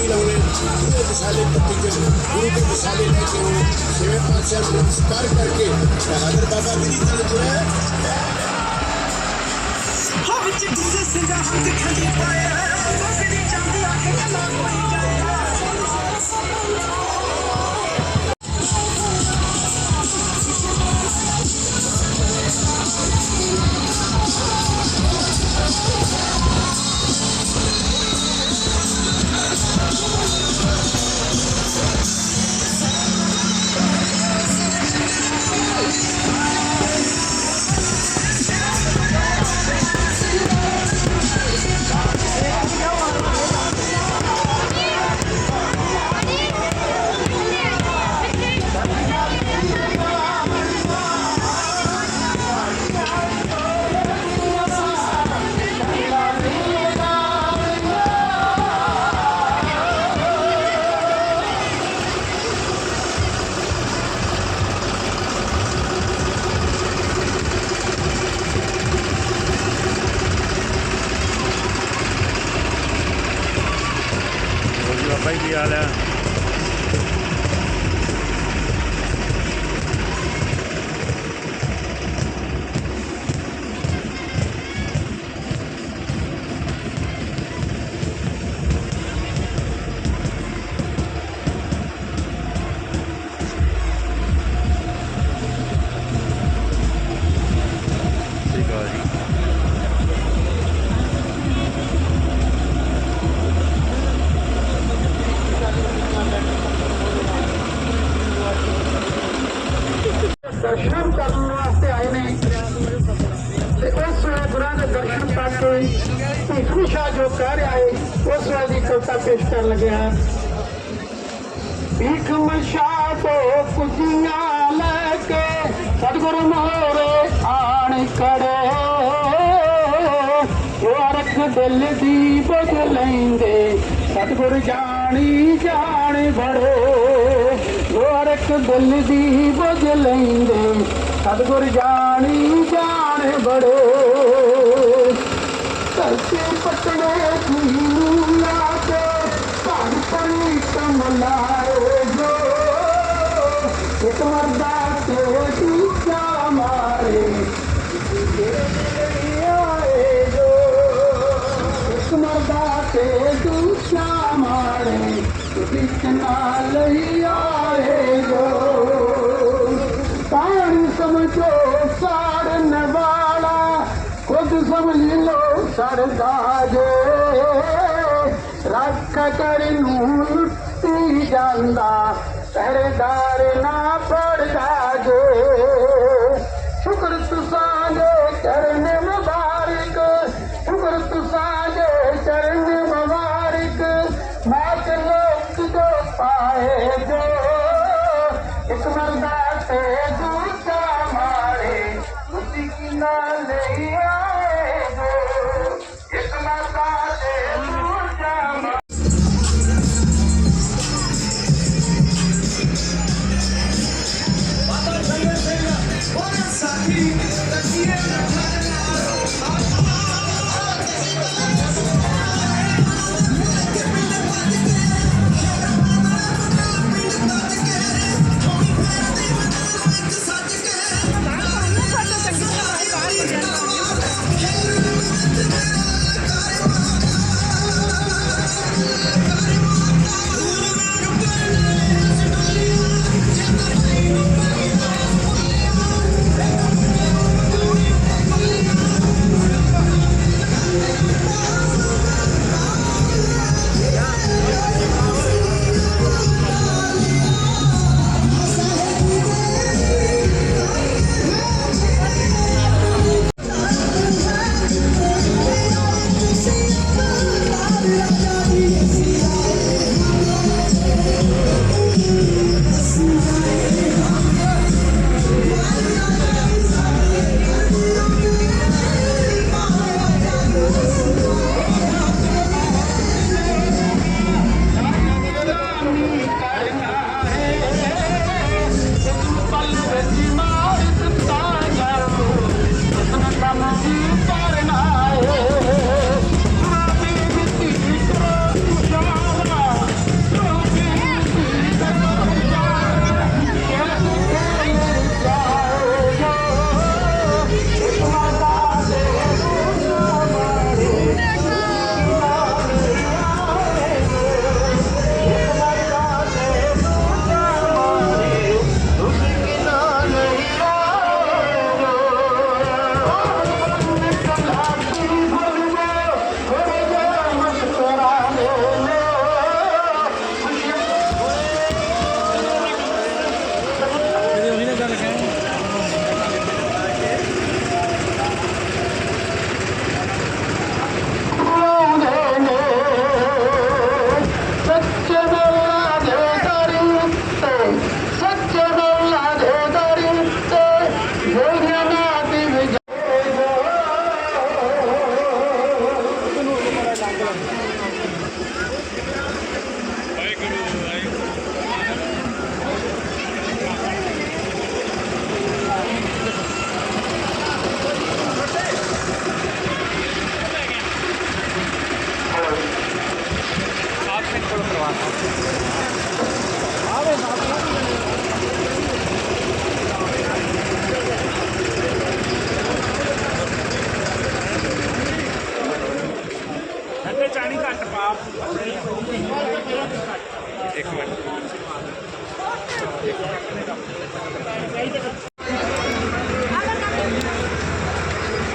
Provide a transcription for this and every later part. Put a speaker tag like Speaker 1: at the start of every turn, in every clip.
Speaker 1: ਕੀ ਲਾਉਣੇ ਗੁਰੂ ਦੇ ਵਿਸ਼ਾਲੇ ਪੱਤੀ ਚ ਗੁਰੂ ਦੇ ਵਿਸ਼ਾਲੇ ਲੈ ਕੇ ਆਉਣੇ ਛੇਵੇਂ ਪਾਤਸ਼ਾਹ ਨੂੰ ਨਮਸਕਾਰ ਕਰਕੇ ਬਹਾਦਰ ਬਾਬਾ ਜੀ ਦੀ ਤਰ੍ਹਾਂ ਜੋ ਹੈ
Speaker 2: ਹਵਾ ਚ ਗੁੱਸੇ ਸਿੰਘਾ ਹੱਥ ਖੰਡੀ ਪਾਇਆ ਮੋਗੜੀ ਜਾਂਦੀ ਅੱਖ ਨਾ ਕੋਈ
Speaker 3: ਤੋਂ ਕੁਜੀਆਂ ਲੈ ਕੇ ਸਤਿਗੁਰੂ ਮੋਰੇ ਆਣ ਕੜੇ ਜੋ ਦਿਲ ਦੀ ਬੁਝ ਲੈਂਦੇ, ਸਤਿਗੁਰ ਜਾਣੀ ਜਾਣ ਬੜੋ। ਜੋ ਦਿਲ ਦੀ ਬੁਝ ਲੈਂਦੇ, ਸਤਿਗੁਰ ਜਾਣੀ ਜਾਣ ਬੜੋ। ਧਰਤੀ ਪਟਣੇ ਨੂੰ ਲਾ ਕੇ ਭਗ ਪਰੀ ਕਮਲਾਏ ਵਿੱਚ ਨਾਲ ਹੀ ਆਏ ਜੋ ਪਾਣੀ ਸਮਝੋ ਸਾੜਨ ਵਾਲਾ, ਖੁਦ ਸਮਝ ਲੋ ਸਰਦਾ ਜੇ। ਰੱਖ ਕਰ ਨੂੰ ਲੁੱਟੀ ਜਾਂਦਾ, ਸਰਦਾਰ ਨਾ ਪੜਦਾ ਜੇ। ਸ਼ੁਕਰ ਤੁਸਾਂ ਦੇ ਚਰਨ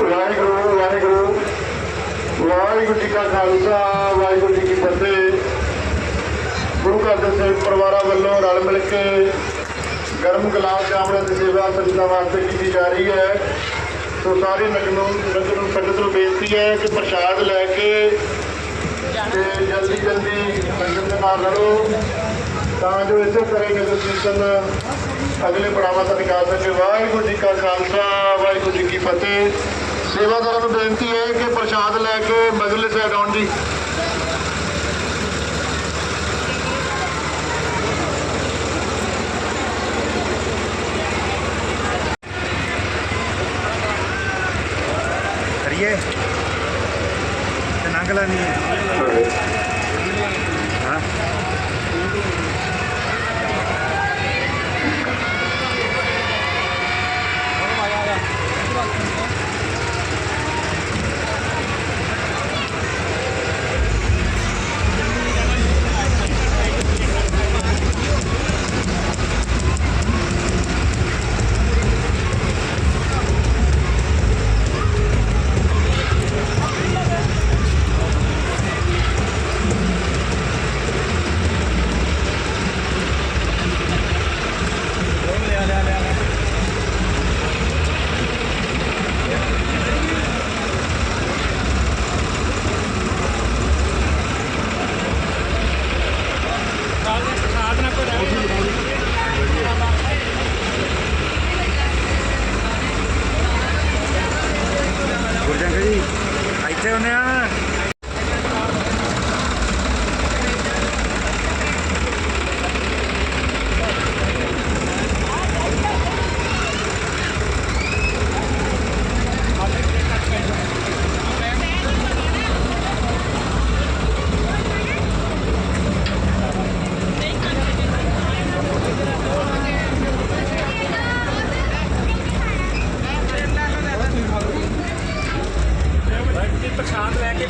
Speaker 4: ਵਾਹਿਗੁਰੂ ਵਾਹਿਗੁਰੂ। ਵਾਹਿਗੁਰੂ ਜੀ ਕਾ ਖਾਲਸਾ, ਵਾਹਿਗੁਰੂ ਜੀ ਕੀ ਫਤਿਹ। ਗੁਰੂ ਘਰ ਦੇ ਸੇਵਕ ਪਰਿਵਾਰਾਂ ਵੱਲੋਂ ਰਲ ਮਿਲ ਕੇ ਗਰਮ ਗੁਲਾਬ ਜਾਮਣਾਂ ਦੀ ਸੇਵਾ ਸੰਗਤਾਂ ਵਾਸਤੇ ਕੀਤੀ ਜਾ ਰਹੀ ਹੈ। ਸੋ ਸਾਰੇ ਨਗਰ ਨੂੰ ਨਗਰ ਨੂੰ ਸੰਗਤ ਨੂੰ ਬੇਨਤੀ ਹੈ ਕਿ ਪ੍ਰਸ਼ਾਦ ਲੈ ਕੇ ਤੇ ਜਲਦੀ ਜਲਦੀ ਸੰਗਤ ਦੇ ਨਾਲ ਰਲੋ ਤਾਂ ਜੋ ਇਸੇ ਤਰ੍ਹਾਂ ਹੀ ਨਗਰ ਕੀਰਤਨ ਅਗਲੇ ਪੜਾਵਾਂ ਤੱਕ ਜਾ ਸਕੇ ਵਾਹਿਗੁਰੂ ਜੀ ਕਾ ਖਾਲਸਾ ਵਾਹਿਗੁਰੂ ਜੀ ਕੀ ਫਤਿਹ। ਸੇਵਾਦਾਰਾਂ ਨੂੰ ਬੇਨਤੀ ਹੈ ਕਿ ਪ੍ਰਸ਼ਾਦ ਲੈ ਕੇ ਮਜਲਿਸ ਸਾਈਡ ਆਉਣ ਜੀ।
Speaker 5: ਕਰੀਏ। ਤੇ ਨੰਗ ਲੈਣੀ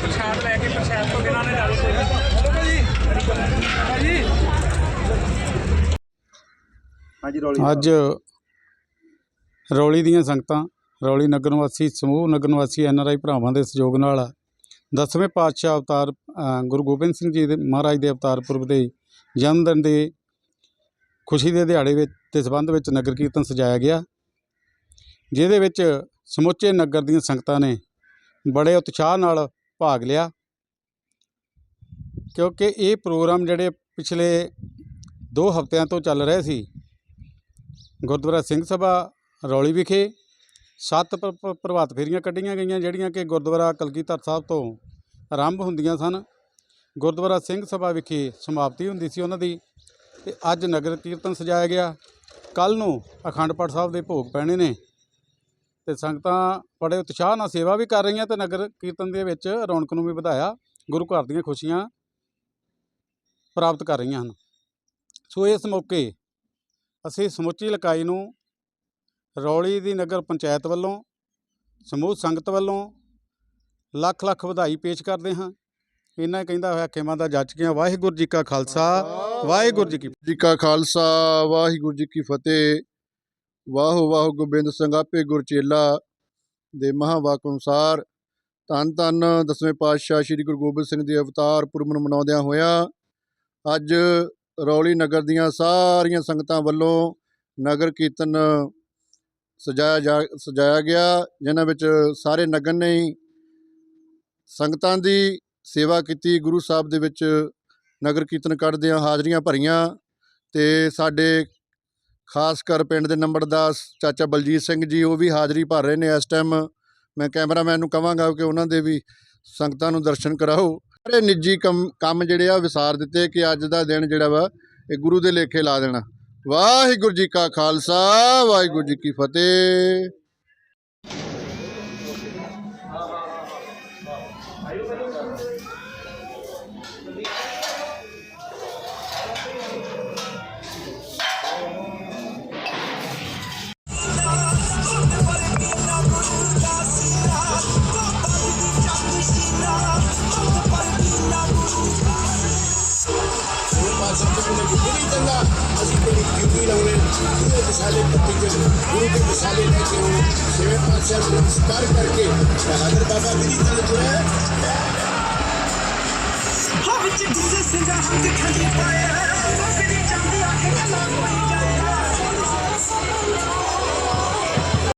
Speaker 3: ਪ੍ਰਸ਼ਾਦ ਲੈ ਕੇ ਪ੍ਰਸ਼ਾਦ ਲੈ ਕੇ ਪ੍ਰਸ਼ਾਦ ਤੋਂ ਬਿਨਾਂ ਨੇ ਗੱਲ
Speaker 5: ਹਾਂਜੀ। ਰੌਲੀ
Speaker 2: ਅੱਜ ਰੌਲੀ ਦੀਆਂ ਸੰਗਤਾਂ ਰੌਲੀ ਨਗਰ ਨਿਵਾਸੀ ਸਮੂਹ ਨਗਰ ਨਿਵਾਸੀ ਐਨਆਰਆਈ ਭਰਾਵਾਂ ਦੇ ਸਹਿਯੋਗ ਨਾਲ ਦਸਵੇਂ ਪਾਤਸ਼ਾਹ ਅਵਤਾਰ ਗੁਰੂ ਗੋਬਿੰਦ ਸਿੰਘ ਜੀ ਦੇ ਮਹਾਰਾਜ ਦੇ ਅਵਤਾਰ ਪੁਰਬ ਦੇ ਜਨਮ ਦਿਨ ਦੇ ਖੁਸ਼ੀ ਦੇ ਦਿਹਾੜੇ ਵਿੱਚ ਦੇ ਸੰਬੰਧ ਵਿੱਚ ਨਗਰ ਕੀਰਤਨ ਸਜਾਇਆ ਗਿਆ। ਜਿਹਦੇ ਵਿੱਚ ਸਮੁੱਚੇ ਨਗਰ ਦੀਆਂ ਸੰਗਤਾਂ ਨੇ ਬੜੇ ਉਤਸ਼ਾਹ ਨਾਲ ਭਾਗ ਲਿਆ। ਕਿਉਂਕਿ ਇਹ ਪ੍ਰੋਗਰਾਮ ਜਿਹੜੇ ਪਿਛਲੇ 2 ਹਫ਼ਤਿਆਂ ਤੋਂ ਚੱਲ ਰਹੇ ਸੀ, ਗੁਰਦੁਆਰਾ ਸਿੰਘ ਸਭਾ, ਰੌਲੀ ਵਿਖੇ ਸੱਤ ਪ੍ਰ- ਪ੍ਰ- ਪ੍ਰਭਾਤ ਫੇਰੀਆਂ ਕੱਢੀਆਂ ਗਈਆਂ, ਜਿਹੜੀਆਂ ਕਿ ਗੁਰਦੁਆਰਾ ਕਲਗੀਧਰ ਸਾਹਿਬ ਤੋਂ ਆਰੰਭ ਹੁੰਦੀਆਂ ਸਨ। ਗੁਰਦੁਆਰਾ ਸਿੰਘ ਸਭਾ ਵਿਖੇ ਸਮਾਪਤੀ ਹੁੰਦੀ ਸੀ ਉਹਨਾਂ ਦੀ ਤੇ ਅੱਜ ਨਗਰ ਕੀਰਤਨ ਸਜਾਇਆ ਗਿਆ। ਕੱਲ ਨੂੰ ਅਖੰਡ ਪਾਠ ਸਾਹਿਬ ਦੇ ਭੋਗ ਪੈਣੇ ਨੇ। ਤੇ ਸੰਗਤਾਂ ਬੜੇ ਉਤਸ਼ਾਹ ਨਾਲ ਸੇਵਾ ਵੀ ਕਰ ਰਹੀਆਂ ਤੇ ਨਗਰ ਕੀਰਤਨ ਦੇ ਵਿੱਚ ਰੌਣਕ ਨੂੰ ਵੀ ਵਧਾਇਆ, ਗੁਰੂ ਘਰ ਦੀਆਂ ਖੁਸ਼ੀਆਂ ਪ੍ਰਾਪਤ ਕਰ ਰਹੀਆਂ ਹਨ। ਸੋ ਇਸ ਮੌਕੇ ਅਸੀਂ ਸਮੁੱਚੀ ਇਲਾਕਾਈ ਨੂੰ ਰੌਲੀ ਦੀ ਨਗਰ ਪੰਚਾਇਤ ਵੱਲੋਂ, ਸਮੂਹ ਸੰਗਤ ਵੱਲੋਂ ਲੱਖ ਲੱਖ ਵਧਾਈ ਪੇਸ਼ ਕਰਦੇ ਹਾਂ। ਇਹਨਾਂ ਕਹਿੰਦਾ ਹੋਇਆ ਖੇਮਾਂ ਦਾ ਜੱਜ ਗਿਆ ਵਾਹਿਗੁਰੂ ਜੀ ਕਾ ਖਾਲਸਾ, ਵਾਹਿਗੁਰੂ ਜੀ ਕੀ
Speaker 4: ਜੀ ਕਾ ਖਾਲਸਾ, ਵਾਹਿਗੁਰੂ ਜੀ ਕੀ ਫਤਿਹ। ਵਾਹੋ ਵਾਹੋ ਗੋਬਿੰਦ ਸਿੰਘ, ਆਪੇ ਗੁਰਚੇਲਾ ਦੇ ਮਹਾਵਾਕ ਅਨੁਸਾਰ ਧੰਨ ਧੰਨ ਦਸਵੇਂ ਪਾਤਸ਼ਾਹ ਸ੍ਰੀ ਗੁਰੂ ਗੋਬਿੰਦ ਸਿੰਘ ਦੇ ਅਵਤਾਰ ਪੁਰਬ ਨੂੰ ਮਨਾਉਂਦਿਆਂ ਹੋਇਆ ਅੱਜ ਰੌਲੀ ਨਗਰ ਦੀਆਂ ਸਾਰੀਆਂ ਸੰਗਤਾਂ ਵੱਲੋਂ ਨਗਰ ਕੀਰਤਨ ਸਜਾਇਆ ਜਾ, ਸਜਾਇਆ ਗਿਆ, ਜਿਨ੍ਹਾਂ ਵਿੱਚ ਸਾਰੇ ਨਗਰ ਨੇ ਸੰਗਤਾਂ ਦੀ ਸੇਵਾ ਕੀਤੀ, ਗੁਰੂ ਸਾਹਿਬ ਦੇ ਵਿੱਚ ਨਗਰ ਕੀਰਤਨ ਕੱਢਦਿਆਂ ਹਾਜ਼ਰੀਆਂ ਭਰੀਆਂ ਤੇ ਸਾਡੇ ਖਾਸ ਕਰ ਪਿੰਡ ਦੇ ਨੰਬਰਦਾਰ ਚਾਚਾ ਬਲਜੀਤ ਸਿੰਘ ਜੀ, ਉਹ ਵੀ ਹਾਜ਼ਰੀ ਭਰ ਰਹੇ ਨੇ ਇਸ ਟਾਈਮ ਮੈਂ ਕੈਮਰਾਮੈਨ ਨੂੰ ਕਹਾਂਗਾ ਕਿ ਉਹਨਾਂ ਦੇ ਵੀ ਸੰਗਤਾਂ ਨੂੰ ਦਰਸ਼ਨ ਕਰਾਓ। ਸਾਰੇ ਨਿੱਜੀ ਕੰਮ ਕੰਮ ਜਿਹੜੇ ਆ ਵਿਸਾਰ ਦਿੱਤੇ ਕਿ ਅੱਜ ਦਾ ਦਿਨ ਜਿਹੜਾ ਵਾ, ਇਹ ਗੁਰੂ ਦੇ ਲੇਖੇ ਲਾ ਦੇਣਾ। ਵਾਹਿਗੁਰੂ ਜੀ ਕਾ ਖਾਲਸਾ, ਵਾਹਿਗੁਰੂ ਜੀ ਕੀ ਫਤਿਹ।
Speaker 1: ਉਹ ਅਸੀਂ ਤੇਰੀ ਡਿਊਟੀ ਲਾਉਣੇ ਗੁਰੂ ਦੇ ਵਿਸ਼ਾਲੇ ਪੱਤੀ ਚ ਗੁਰੂ ਦੇ ਵਿਸ਼ਾਲੇ ਲੈ ਕੇ ਆਉਣੇ ਛੇਵੇਂ ਪਾਤਸ਼ਾਹ ਨੂੰ ਨਮਸਕਾਰ ਕਰਕੇ ਬਹਾਦਰ ਬਾਬਾ ਜੀ ਦੀ ਗੱਲ ਜੁੜਿਆ
Speaker 2: ਹੋ ਵਿੱਚ ਗੁੱਸੇ ਸਿੰਘਾ ਹੱਥ ਖੰਡੇ ਪਾਏ ਮੁੱਕਦੀ ਜਾਂਦੀ ਅੱਖ ਗੱਲਾਂ